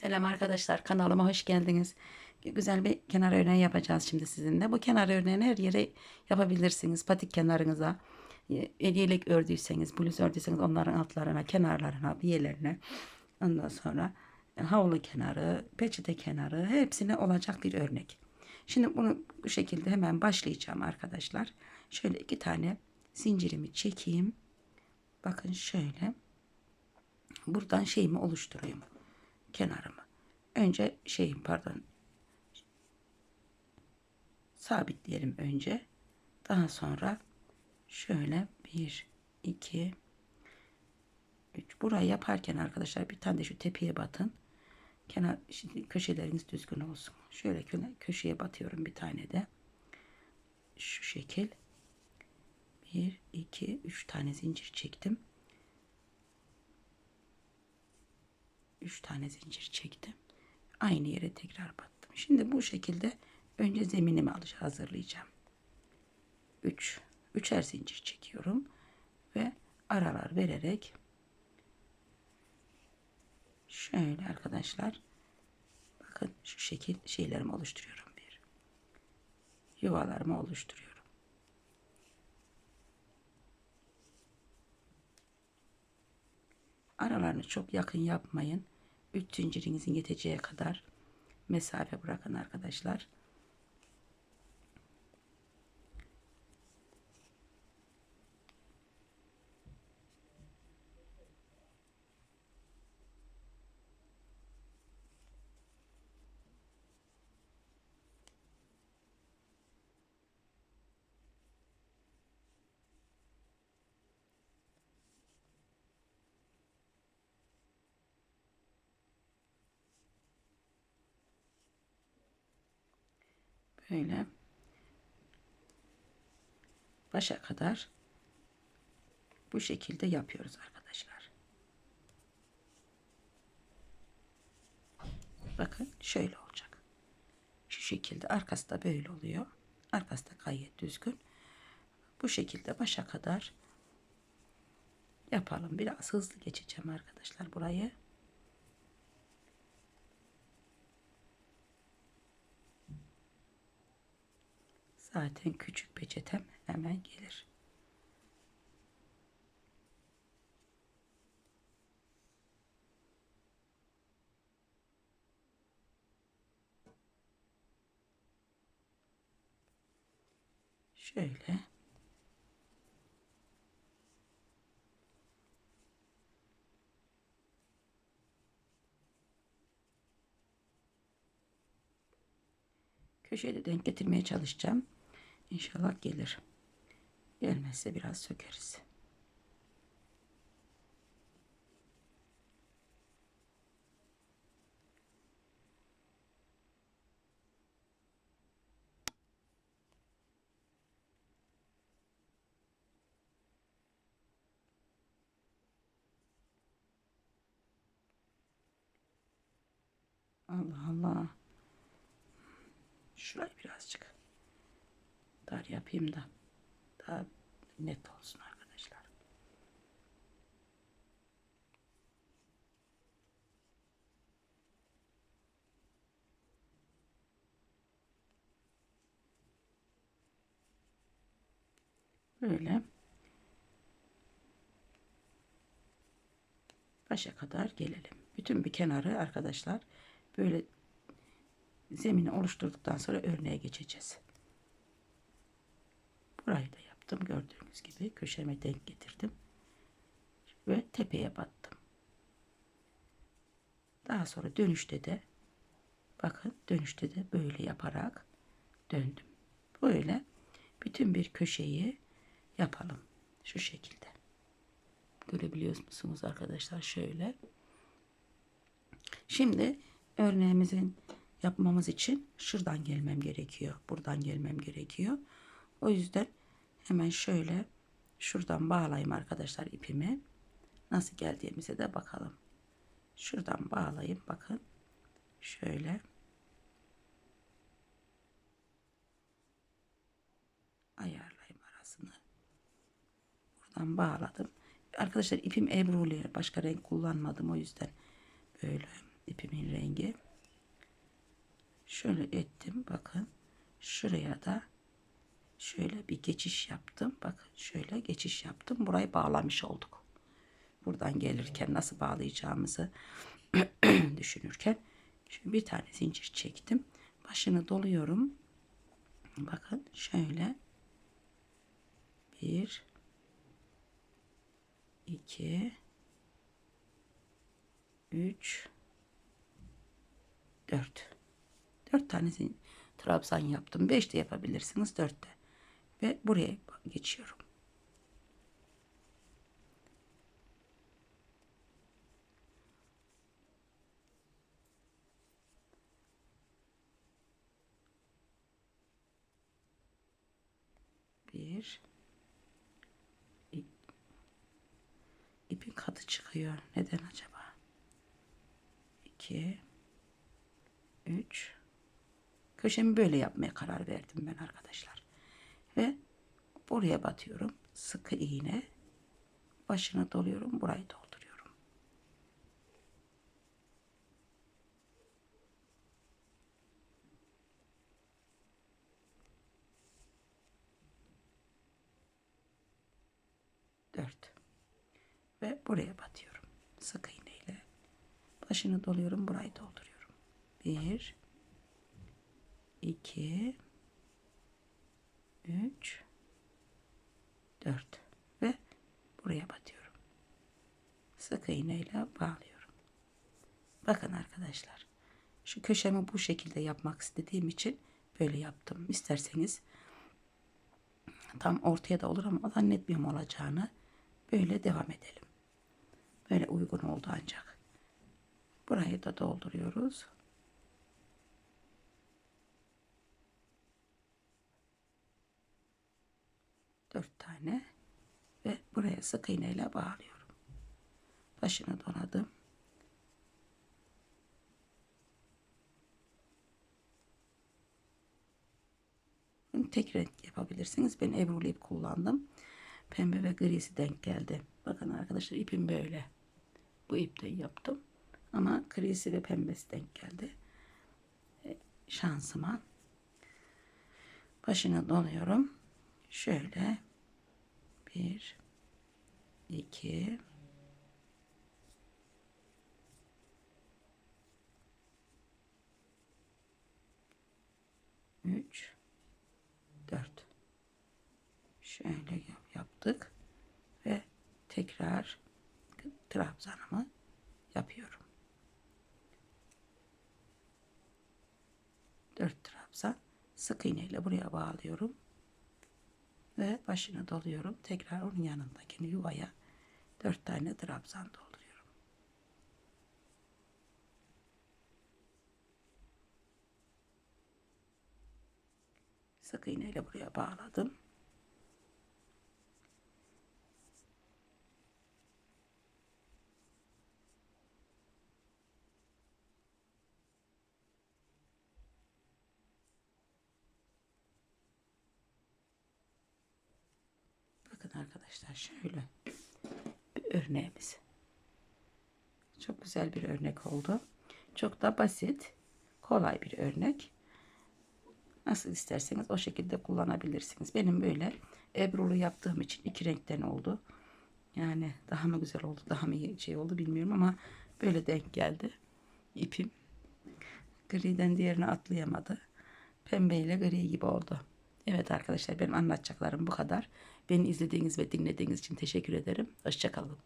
Selam arkadaşlar kanalıma hoş geldiniz. Güzel bir kenar örneği yapacağız şimdi sizinle. Bu kenar örneğini her yere yapabilirsiniz. Patik kenarınıza, yelek ördüyseniz, bluz ördüyseniz onların altlarına, kenarlarına, bir yerlerine. Ondan sonra e, havlu kenarı, peçete kenarı hepsine olacak bir örnek. Şimdi bunu bu şekilde hemen başlayacağım arkadaşlar. Şöyle iki tane zincirimi çekeyim. Bakın şöyle. Buradan şeyimi oluşturayım kenarımı. Önce şeyim pardon sabitleyelim önce. Daha sonra şöyle bir iki üç burayı yaparken arkadaşlar bir tane de şu tepeye batın. Kenar şimdi köşeleriniz düzgün olsun. Şöyle köşeye batıyorum bir tane de. Şu şekil. Bir, iki, üç tane zincir çektim. 3 tane zincir çektim. Aynı yere tekrar battım. Şimdi bu şekilde önce zeminimi hazırlayacağım. 3 üç, 3'er zincir çekiyorum ve aralar vererek şöyle arkadaşlar bakın şu şekil şeylerimi oluşturuyorum bir yuvalarımı oluşturuyorum. Aralarını çok yakın yapmayın. 3 zincirinizin yeteceği kadar mesafe bırakın arkadaşlar. Böyle başa kadar bu şekilde yapıyoruz arkadaşlar. Bakın şöyle olacak. Şu şekilde arkası da böyle oluyor. Arkası da gayet düzgün. Bu şekilde başa kadar yapalım. Biraz hızlı geçeceğim arkadaşlar burayı. Zaten küçük peçetem hemen gelir. Şöyle. Köşeye de denk getirmeye çalışacağım. İnşallah gelir. Gelmezse biraz sökeriz. Allah Allah. Şurayı birazcık dar yapayım da daha net olsun arkadaşlar. Böyle başa kadar gelelim. Bütün bir kenarı arkadaşlar böyle zemini oluşturduktan sonra örneğe geçeceğiz. Burayı da yaptım. Gördüğünüz gibi köşeme denk getirdim. Ve tepeye battım. Daha sonra dönüşte de bakın dönüşte de böyle yaparak döndüm. Böyle bütün bir köşeyi yapalım. Şu şekilde. Görebiliyor musunuz arkadaşlar? Şöyle. Şimdi örneğimizin yapmamız için şuradan gelmem gerekiyor. Buradan gelmem gerekiyor. O yüzden hemen şöyle şuradan bağlayayım arkadaşlar ipimi. Nasıl geldiğimize de bakalım. Şuradan bağlayayım bakın. Şöyle. Ayarlayayım arasını. Buradan bağladım. Arkadaşlar ipim ebruli. Başka renk kullanmadım o yüzden böyle ipimin rengi. Şöyle ettim bakın. Şuraya da şöyle bir geçiş yaptım. Bakın şöyle geçiş yaptım. Burayı bağlamış olduk. Buradan gelirken nasıl bağlayacağımızı düşünürken şimdi bir tane zincir çektim. Başını doluyorum. Bakın şöyle bir iki üç dört dört tane trabzan yaptım. Beş de yapabilirsiniz. Dört de. Ve buraya geçiyorum. Bir. İ- İpin katı çıkıyor. Neden acaba? İki. Üç. Köşemi böyle yapmaya karar verdim ben arkadaşlar. Ve buraya batıyorum. Sıkı iğne. Başına doluyorum. Burayı dolduruyorum. Dört. Ve buraya batıyorum. Sık iğneyle. Başını doluyorum. Burayı dolduruyorum. Bir. iki, Üç. Dört. Ve buraya batıyorum. Sık iğneyle bağlıyorum. Bakın arkadaşlar. Şu köşemi bu şekilde yapmak istediğim için böyle yaptım. İsterseniz tam ortaya da olur ama zannetmiyorum olacağını. Böyle devam edelim. Böyle uygun oldu ancak. Burayı da dolduruyoruz. Dört tane ve buraya sık iğneyle bağlıyorum. Başını doladım. Bunu tek renk yapabilirsiniz. Ben Ebrulu ip kullandım. Pembe ve grisi denk geldi. Bakın arkadaşlar ipim böyle. Bu ipten yaptım. Ama grisi ve pembesi denk geldi. E, şansıma. Başını doluyorum. Şöyle. Bir. iki, Üç. Dört. Şöyle yap- yaptık. Ve tekrar trabzanımı yapıyorum. Dört trabzan sık iğneyle buraya bağlıyorum ve başını doluyorum. Tekrar onun yanındakini yuvaya dört tane trabzan dolduruyorum. Sık iğneyle buraya bağladım. Bakın arkadaşlar şöyle bir örneğimiz. Çok güzel bir örnek oldu. Çok da basit, kolay bir örnek. Nasıl isterseniz o şekilde kullanabilirsiniz. Benim böyle ebrulu yaptığım için iki renkten oldu. Yani daha mı güzel oldu, daha mı şey oldu bilmiyorum ama böyle denk geldi. İpim griden diğerine atlayamadı. Pembe ile gri gibi oldu. Evet arkadaşlar benim anlatacaklarım bu kadar. Beni izlediğiniz ve dinlediğiniz için teşekkür ederim. Hoşçakalın.